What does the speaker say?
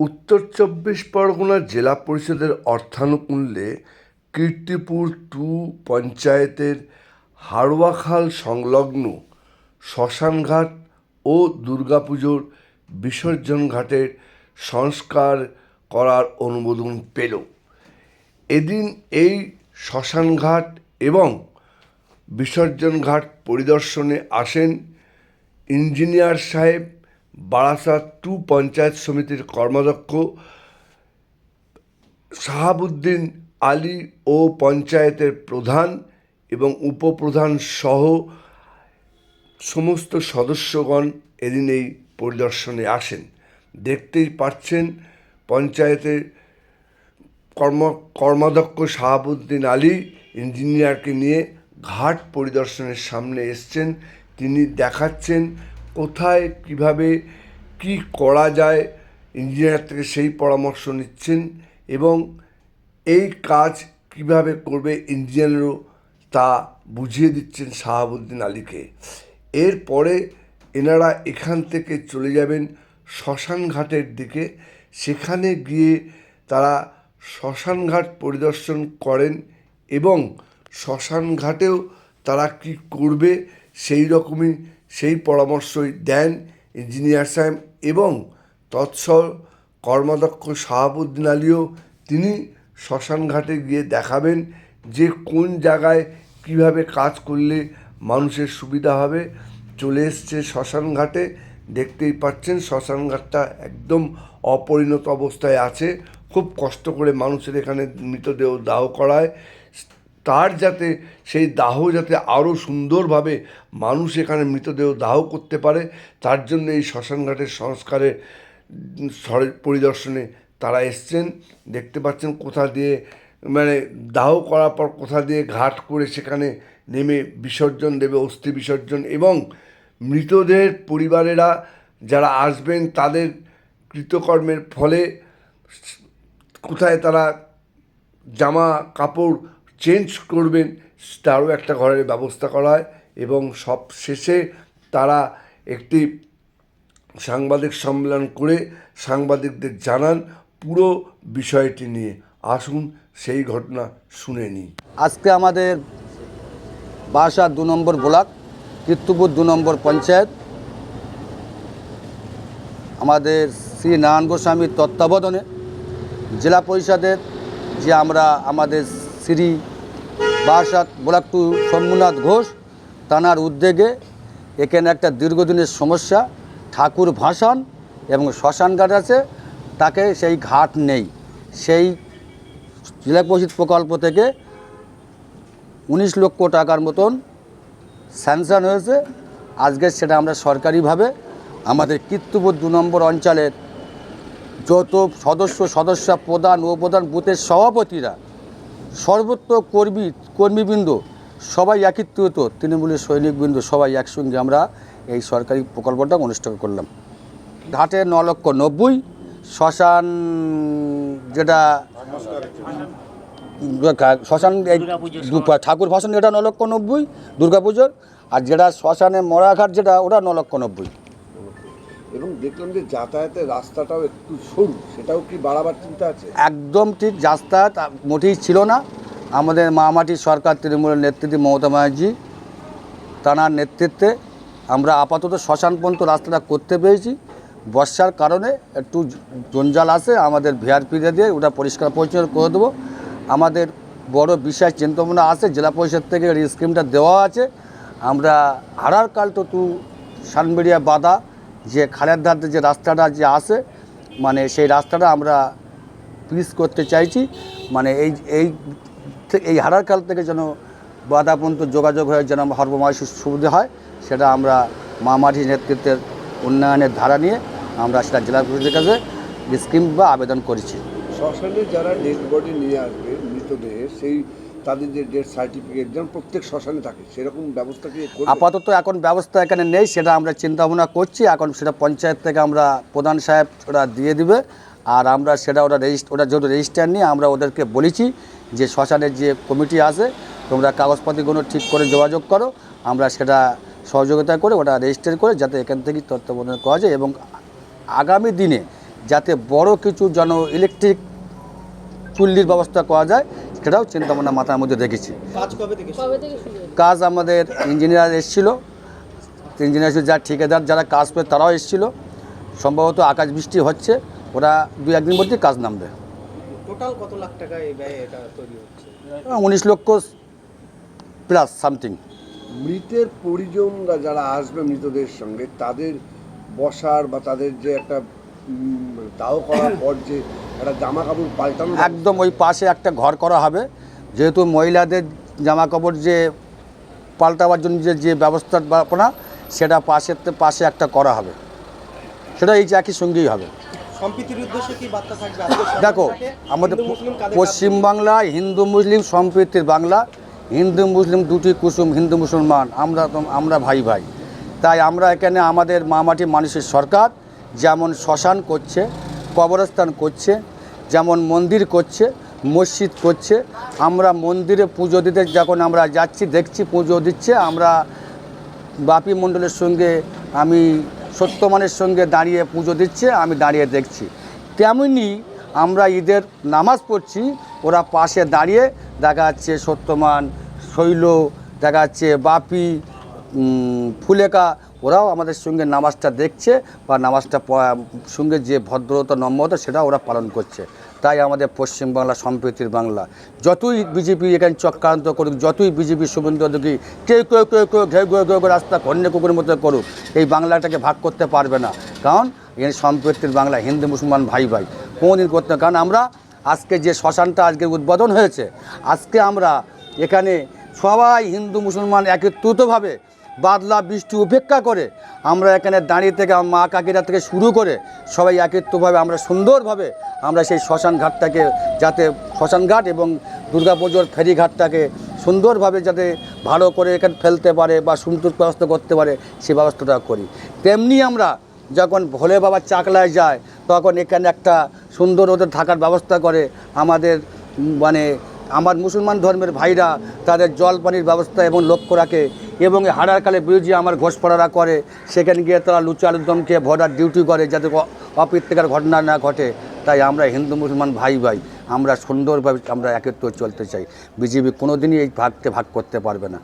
উত্তর চব্বিশ পরগনা জেলা পরিষদের অর্থানুকূল্যে কীর্তিপুর টু পঞ্চায়েতের হাড়োয়াখাল সংলগ্ন শ্মশানঘাট ও দুর্গাপুজোর বিসর্জন ঘাটের সংস্কার করার অনুমোদন পেল। এদিন এই শ্মশানঘাট এবং বিসর্জন ঘাট পরিদর্শনে আসেন ইঞ্জিনিয়ার সাহেব বারাসাত টু পঞ্চায়েত সমিতির কর্মাধ্যক্ষ শাহাবুদ্দিন আলী ও পঞ্চায়েতের প্রধান এবং উপপ্রধান সহ সমস্ত সদস্যগণ এদিন এই পরিদর্শনে আসেন। দেখতেই পাচ্ছেন পঞ্চায়েতের কর্ম, কর্মাধ্যক্ষ শাহাবুদ্দিন আলী ইঞ্জিনিয়ারকে নিয়ে ঘাট পরিদর্শনের সামনে এসছেন। তিনি দেখাচ্ছেন কোথায়, কীভাবে, কি করা যায়, ইঞ্জিনিয়ার থেকে সেই পরামর্শ নিচ্ছেন এবং এই কাজ কীভাবে করবে ইঞ্জিনিয়ারও তা বুঝিয়ে দিচ্ছেন শাহাবুদ্দিন আলীকে। এরপরে এনারা এখান থেকে চলে যাবেন শ্মশান ঘাটের দিকে। সেখানে গিয়ে তারা শ্মশান ঘাট পরিদর্শন করেন এবং শ্মশান ঘাটেও তারা কি করবে সেই রকমই সেই পরামর্শই দেন ইঞ্জিনিয়ার সাহেব এবং তৎসর কর্মাধ্যক্ষ শাহাবুদ্দিন আলীও। তিনি শ্মশান ঘাটে গিয়ে দেখাবেন যে কোন জায়গায় কীভাবে কাজ করলে মানুষের সুবিধা হবে। চলে এসছে শ্মশান ঘাটে দেখতেই পাচ্ছেন শ্মশানঘাটটা একদম অপরিণত অবস্থায় আছে। খুব কষ্ট করে মানুষের এখানে মৃতদেহ দাহ করায়। তার যাতে সেই দাহ যাতে আরও সুন্দরভাবে মানুষ এখানে মৃতদেহ দাহ করতে পারে তার জন্য এই শ্মশানঘাটের সংস্কারে উম, পরিদর্শনে তারা এসছেন। দেখতে পাচ্ছেন কোথা দিয়ে মানে দাহ করার পর কোথা দিয়ে ঘাট করে সেখানে নেমে বিসর্জন দেবে অস্থি বিসর্জন। এবং মৃতদের পরিবারেরা যারা আসবেন তাদের কৃতকর্মের ফলে কোথায় তারা জামা কাপড় চেঞ্জ করবেন, তারও একটা ঘরের ব্যবস্থা করা হয় এবং সব শেষে তারা একটি সাংবাদিক সম্মেলন করে সাংবাদিকদের জানান পুরো বিষয়টি নিয়ে। আসুন সেই ঘটনা শুনে নিই আজকে আমাদের বাসা দু নম্বর ব্লক, কীর্তিপুর দু নম্বর পঞ্চায়েত। আমাদের শ্রী নারায়ণ গোস্বামীর তত্ত্বাবধানে জেলা পরিষদের যে আমরা আমাদের শ্রী বাসাত ব্লক টু শম্ভুনাথ ঘোষ তানার উদ্যোগে এখানে একটা দীর্ঘদিনের সমস্যা, ঠাকুর ভাসান এবং শ্মশান ঘাট আছে, তাকে সেই ঘাট নেই। সেই জেলা পরিষদ প্রকল্প থেকে উনিশ লক্ষ টাকার মতন স্যাংশন হয়েছে। আজকে সেটা আমরা সরকারিভাবে আমাদের কীর্তিপুর দু নম্বর অঞ্চলের যত সদস্য সদস্য প্রধান, উপপ্রধান, বুথের সভাপতিরা সর্বত্র কর্মী কর্মীবৃন্দ সবাই একত্রিত তৃণমূলের সৈনিকবৃন্দ সবাই একসঙ্গে আমরা এই সরকারি প্রকল্পটা অনুষ্ঠিত করলাম। ঘাটে ন লক্ষ নব্বই শ্মশান যেটা শ্মশান এই ঠাকুর ভাষণ এটা ন লক্ষ নব্বই দুর্গাপুজোর আর যেটা শ্মশানে মরাঘাট যেটা ওটা ন লক্ষ নব্বই। এবং দেখলাম যে যাতায়াতের রাস্তাটাও একটু সরু, সেটাও কি বাড়াবার চিন্তা আছে? একদম ঠিক, যাতায়াত মোটেই ছিল না। আমাদের মামাটি সরকার তৃণমূলের নেতৃত্বে মমতা ব্যানার্জি তাঁর নেতৃত্বে আমরা আপাতত শ্মশান পর্যন্ত রাস্তাটা করতে পেরেছি। বর্ষার কারণে একটু জঞ্জাল আসে আমাদের ভিআরপিতে দিয়ে ওটা পরিষ্কার পরিচ্ছন্ন করে দেবো। আমাদের বড় বিষয় চিন্তাভাবনা আছে, জেলা পরিষদ থেকে এই স্কিমটা দেওয়া আছে। আমরা হারার কাল তো তু সানবেরিয়া বাধা যে খালের ধারে যে রাস্তাটা যে আসে মানে সেই রাস্তাটা আমরা পিস করতে চাইছি। মানে এই এই এই হারার কাল থেকে যেন বাধা পর্যন্ত যোগাযোগ হয়ে যেন সর্বময় সুবিধা হয়, সেটা আমরা মামাঠি নেতৃত্বের উন্নয়নের ধারা নিয়ে আমরা সেটা জেলা পরিষদের কাছে স্কিম বা আবেদন করেছি। শ্মশানে যারা ডেড বডি নিয়ে আসবে মৃতদেহ, সেই তাদের যে ডেথ সার্টিফিকেট যেন প্রত্যেক শ্মশানে থাকে, সেরকম ব্যবস্থা কি আপাতত এখন ব্যবস্থা এখানে নেই, সেটা আমরা চিন্তা ভাবনা করছি। এখন সেটা পঞ্চায়েত থেকে আমরা প্রধান সাহেব ওরা দিয়ে দিবে, আর আমরা সেটা ওরা রেজিস্ট ওরা যেহেতু রেজিস্টার নিয়ে আমরা ওদেরকে বলেছি যে শ্মশানের যে কমিটি আছে, তোমরা কাগজপাতিগুলো ঠিক করে যোগাযোগ করো, আমরা সেটা সহযোগিতা করে ওটা রেজিস্টার করে যাতে এখান থেকেই তত্ত্বাবধান করা যায় এবং আগামী দিনে যাতে বড় কিছু যেন ইলেকট্রিক চুল্লির ব্যবস্থা করা যায় সেটাও চিন্তাভাবনা মাথার মধ্যে রেখেছি। কাজ আমাদের ইঞ্জিনিয়ার এসেছিল। ইঞ্জিনিয়ার এসে যা ঠিকাদার যারা কাজ করে তারাও এসেছিল। সম্ভবত আকাশ বৃষ্টি হচ্ছে ওরা দু একদিন মধ্যেই কাজ নামবে। টোটাল কত লাখ টাকা এই ব্যয়ে এটা তৈরি হচ্ছে? উনিশ লক্ষ প্লাস সামথিং। মৃতের পরিজনরা যারা আসবে মৃতদের সঙ্গে তাদের বসার বা তাদের যে একটা দাহ করার পর যে একটা জামা কাপড় পাল্টানো একদম ওই পাশে একটা ঘর করা হবে। যেহেতু মহিলাদের জামা কাপড় যে পাল্টাবার জন্য যে যে ব্যবস্থাপনা সেটা পাশের পাশে একটা করা হবে। সেটা এই যে একই সঙ্গেই হবে। সম্প্রীতির উদ্দেশ্যে কি বার্তা থাকবে? আজকে দেখো আমাদের পশ্চিমবাংলায় হিন্দু মুসলিম সম্প্রীতির বাংলা। হিন্দু মুসলিম দুটি কুসুম হিন্দু মুসলমান। আমরা তো- আমরা ভাই ভাই তাই আমরা এখানে আমাদের মামাটি মানুষের সরকার। যেমন শ্মশান করছে, কবরস্থান করছে, যেমন মন্দির করছে, মসজিদ করছে। আমরা মন্দিরে পুজো দিতে যখন আমরা যাচ্ছি, দেখছি পুজো দিচ্ছে, আমরা বাপি মণ্ডলের সঙ্গে, আমি সত্যমানের সঙ্গে দাঁড়িয়ে পুজো দিচ্ছে, আমি দাঁড়িয়ে দেখছি। তেমনি আমরা ঈদের নামাজ পড়ছি, ওরা পাশে দাঁড়িয়ে দেখা যাচ্ছে সত্যমান, শৈল, দেখা যাচ্ছে বাপি ফুলেকা ওরাও আমাদের সঙ্গে নামাজটা দেখছে বা নামাজটা সঙ্গে যে ভদ্রতা, নম্রতা, সেটা ওরা পালন করছে। তাই আমাদের পশ্চিমবাংলা সম্প্রীতির বাংলা। যতই বিজেপি এখানে চক্রান্ত করুক, যতই বিজেপি, শুভেন্দু দেখি কেউ কেউ কেউ কেউ, ঘেউ করে রাস্তা কন্যা কুকুরের মতো করুক, এই বাংলাটাকে ভাগ করতে পারবে না। কারণ, এখানে সম্প্রীতির বাংলা, হিন্দু, মুসলমান, ভাই ভাই। কোনোদিন করতে না। কারণ আমরা আজকে যে শ্মশানটা আজকে উদ্বোধন হয়েছে, আজকে আমরা এখানে সবাই হিন্দু, মুসলমান একত্রিতভাবে বাদলা বৃষ্টি উপেক্ষা করে আমরা এখানে দাঁড়িয়ে থেকে মা কাকিরা থেকে শুরু করে সবাই একত্রভাবে আমরা সুন্দরভাবে আমরা সেই শ্মশান ঘাটটাকে যাতে শ্মশান ঘাট এবং দুর্গাপুজোর ফেরিঘাটটাকে সুন্দরভাবে যাতে ভালো করে এখানে ফেলতে পারে বা সুন্দর ব্যবস্থা করতে পারে সেই ব্যবস্থাটা করি। তেমনি আমরা যখন ভোলে বাবার চাকলায় যায়, তখন এখানে একটা সুন্দর ওদের থাকার ব্যবস্থা করে আমাদের মানে আমার মুসলমান ধর্মের ভাইরা তাদের জল পানির ব্যবস্থা এবং লক্ষ্য রাখে। এবং হারার কালে বিরোধী আমার ঘোষপড়ারা করে, সেখানে গিয়ে তারা লুচি দমকে ভরার ডিউটি করে যাতে অপ্রীতিকার ঘটনা না ঘটে। তাই আমরা হিন্দু, মুসলমান ভাই ভাই, আমরা সুন্দরভাবে আমরা একত্র চলতে চাই। বিজেপি কোনোদিনই এই ভাগকে ভাগ করতে পারবে না।